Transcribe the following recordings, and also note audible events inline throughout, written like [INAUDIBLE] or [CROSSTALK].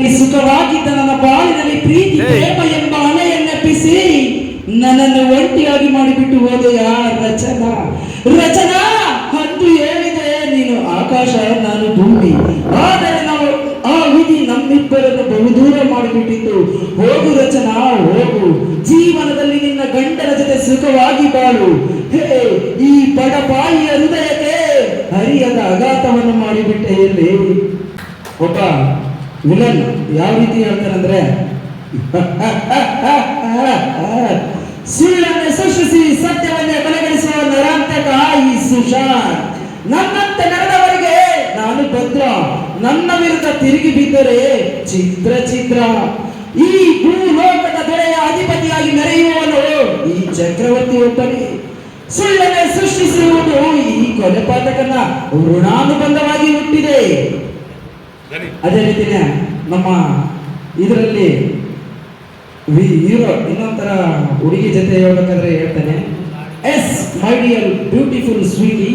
ಸುಖವಾಗಿದ್ದ ನನ್ನ ಬಾಳಿನಲ್ಲಿ ಪ್ರೀತಿ. ಪ್ರೇಮ ಎಂಬ ಅಲೆಯನ್ನೆಪ್ಪಿಸಿ ನನ್ನನ್ನು ಒಂಟಿಯಾಗಿ ಮಾಡಿಬಿಟ್ಟು ಹೋದೆಯ ರಚನಾ. ರಚನಾ ಅಂದು ಹೇಳಿದೆ ನೀನು ಆಕಾಶ ನಾನು ಭೂಮಿ. ಆದರೆ ನಾವು ಆ ವಿಧಿ ನಮ್ಮಿಬ್ಬರನ್ನು ಬಹುದೂರ ಮಾಡಿಬಿಟ್ಟಿತ್ತು. ಹೋಗು ರಚನಾ ಹೋಗು. ಜೀವನದಲ್ಲಿ ನಿನ್ನ ಗಂಡನ ಜೊತೆ ಸುಖವಾಗಿ ಬಾಳು. ಹೇ ಈ ಬಡಪಾಯಿಯ ಹೃದಯಕ್ಕೆ ಹರಿಯದ ಅಘಾತವನ್ನು ಮಾಡಿಬಿಟ್ಟೆ ಎಲ್ಲಿ ಒಬ್ಬ ವಿಲನ್ ಯಾವ ರೀತಿ ಹೇಳ್ತಾರಂದ್ರೆ? ಸುಳ್ಳನ್ನು ಸೃಷ್ಟಿಸಿ ಸತ್ಯವನ್ನೇ ಬಲಗಡಿಸುವ ನರಾಂತಕ ಈ ಸುಶಾಂತ್. ನನ್ನಂತೆ ನಡೆದವರಿಗೆ ನಾನು ಭದ್ರ. ನನ್ನ ವಿರುದ್ಧ ತಿರುಗಿ ಬಿದ್ದರೆ ಚಿತ್ರ ಚಿತ್ರ. ಈ ಭೂಲೋಕದ ದೊರೆಯ ಅಧಿಪತಿಯಾಗಿ ಮೆರೆಯುವವನು ಈ ಚಕ್ರವರ್ತಿ ಒಬ್ಬನೇ. ಸುಳ್ಳನ್ನೇ ಸೃಷ್ಟಿಸಿರುವುದು ಈ ಕೊಲೆ ಪಾತಕನ ಋಣಾನುಬಂಧವಾಗಿ ಅದೇ ರೀತಿನೇ ನಮ್ಮ ಇದರಲ್ಲಿ ಹೀರೋ ಇನ್ನೊಂಥರ ಹುಡುಗಿ ಜೊತೆ ಹೇಳ್ಬೇಕಾದ್ರೆ ಹೇಳ್ತೇನೆ. Yes, my dear beautiful sweetie,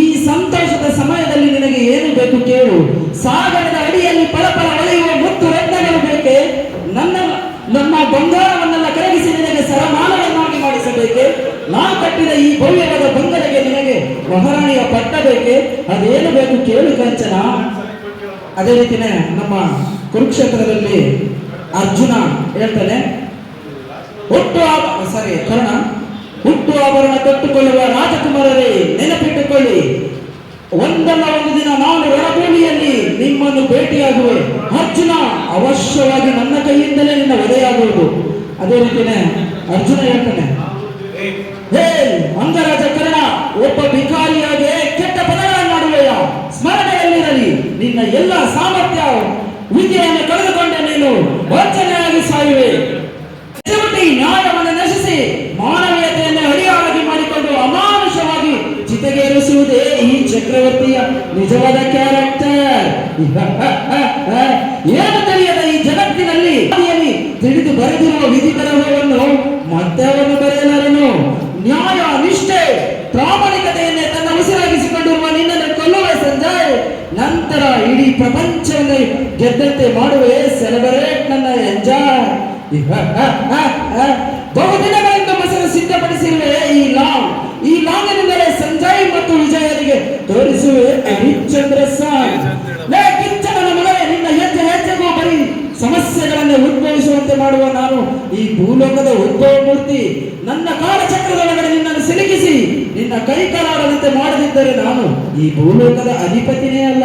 ಈ ಸಂತೋಷದ ಸಮಯದಲ್ಲಿ ನಿನಗೆ ಏನು ಬೇಕು ಕೇಳು. ಸಾಗರದ ಅಡಿಯಲ್ಲಿ ಪಳಪಳ ಅಳೆಯುವ ಮುತ್ತು ರತ್ನಗಳು ಬೇಕೆ? ನನ್ನ ನಮ್ಮ ಬಂಗಾರವನ್ನೆಲ್ಲ ಕರಗಿಸಿ ನಿನಗೆ ಸರಮಾನವನ್ನಾಗಿ ಮಾಡಿಸಬೇಕೆ? ನಾ ಕಟ್ಟಿದ ಈ ಭವ್ಯವಾದ ಬಂಗಲೆಗೆ ನಿನಗೆ ಮಹಾರಾಣಿಯ ಪಟ್ಟ ಬೇಕೆ? ಅದೇನು ಬೇಕು ಕೇಳು ಕಂಚನ? ಅದೇ ರೀತಿನೇ ನಮ್ಮ ಕುರುಕ್ಷೇತ್ರದಲ್ಲಿ ಅರ್ಜುನ ಹೇಳ್ತಾನೆ, ಹುಟ್ಟು ಸಾರಿ, ಕರ್ಣ, ಹುಟ್ಟು ಆಭರಣ ಕಟ್ಟುಕೊಳ್ಳುವ ರಾಜಕುಮಾರರೇ, ನೆನಪಿಟ್ಟುಕೊಳ್ಳಿ. ಒಂದಲ್ಲ ಒಂದು ದಿನ ನಾನು ರಣಭೂಮಿಯಲ್ಲಿ ನಿಮ್ಮನ್ನು ಭೇಟಿಯಾಗುವೆ. ಅರ್ಜುನ, ಅವಶ್ಯವಾಗಿ ನನ್ನ ಕೈಯಿಂದಲೇ ನಿನ್ನ ವಧೆಯಾಗುವುದು ಅದೇ ರೀತಿನೇ ಅರ್ಜುನ ಹೇಳ್ತಾನೆ. ಹೇ ಅಂಗರಾಜ ಕರ್ಣ ಒಬ್ಬ ಭಿಕಾರಿಯಾಗಿ ಕೆಟ್ಟ ಪದಗಳನ್ನಾಡುವೆಯ ಸ್ಮರಣೆಯಲ್ಲಿರಲಿ ನಿನ್ನ ಎಲ್ಲ ಸಾಮರ್ಥ್ಯ ವಿದ್ಯೆಯನ್ನು ಕಳೆದುಕೊಂಡ ನೀನು ವಂಚನೆಯಾಗಿ ಸಾಯುವೆ. ನ್ಯಾಯವನ್ನು ನಶಿಸಿ ಮಾನವೀಯತೆಯನ್ನು ಅಡಿಯಾಳಾಗಿ ಮಾಡಿಕೊಂಡು ಅಮಾನುಷವಾಗಿ ಚಿತೆಗೇರಿಸುವುದೇ ಈ ಚಕ್ರವರ್ತಿಯ ನಿಜವಾದ ಕ್ಯಾರೆಕ್ಟರ್ [LAUGHS] ಏನು ತಿಳಿಯದ ಈ ಜಗತ್ತಿನಲ್ಲಿ? ತಿಳಿದು ಬರೆದಿರುವ ವಿಧಿ ಬರಹವನ್ನು ಮತ್ತೆ ಅವನು ಬರೆಯಲಾರನು? ನ್ಯಾಯ ನಿಷ್ಠೆ, ಪ್ರಾಮಾಣಿಕತೆಯನ್ನೇ ತನ್ನ ಉಸಿರಾಗಿಸಿಕೊಂಡಿರುವ ನಿನ್ನನ್ನು ಕೊಲ್ಲುವೆ ಸಂಜಯ್ ನಂತರ ಇಡೀ ಪ್ರಪಂಚವನ್ನೇ ಗೆದ್ದಂತೆ ಮಾಡುವೆ ಸೆಲೆಬ್ರೇಟ್ ನನ್ನ ಎಂಜಾಯ್. ಬಹುದಿನಗಳಿಂದ ಮೊಸರು ಸಿದ್ಧಪಡಿಸಿರುವೆ ಈ ಲಾಂಗ್ ಈ ಲಾಂಗ್ ಎಂದರೆ ಸಂಜಯ್ ಮತ್ತು ವಿಜಯರಿಗೆ ತೋರಿಸುವೆ ಹರಿಶ್ಚಂದ್ರ ಲೇ ಕಿಚ್ಚನ ಮಗನೇ ನಿನ್ನ ಹೆಜ್ಜೆ ಹೆಜ್ಜೆಗೂ ಬರೀ ಸಮಸ್ಯೆಗಳನ್ನು ಉದ್ಭವಿಸುವಂತೆ ಮಾಡುವ ನಾನು ಈ ಭೂಲೋಕದ ಉದ್ಭವ ಮೂರ್ತಿ. ನನ್ನ ಕಾಲಚಕ್ರದೊಳಗಡೆ ನಿನ್ನನ್ನು ಸಿಲುಕಿಸಿ, ನಿನ್ನ ಕೈ ಕಾಲಾಡದಂತೆ ಮಾಡದಿದ್ದರೆ ನಾನು ಈ ಭೂಲೋಕದ ಅಧಿಪತಿನೇ ಅಲ್ಲ.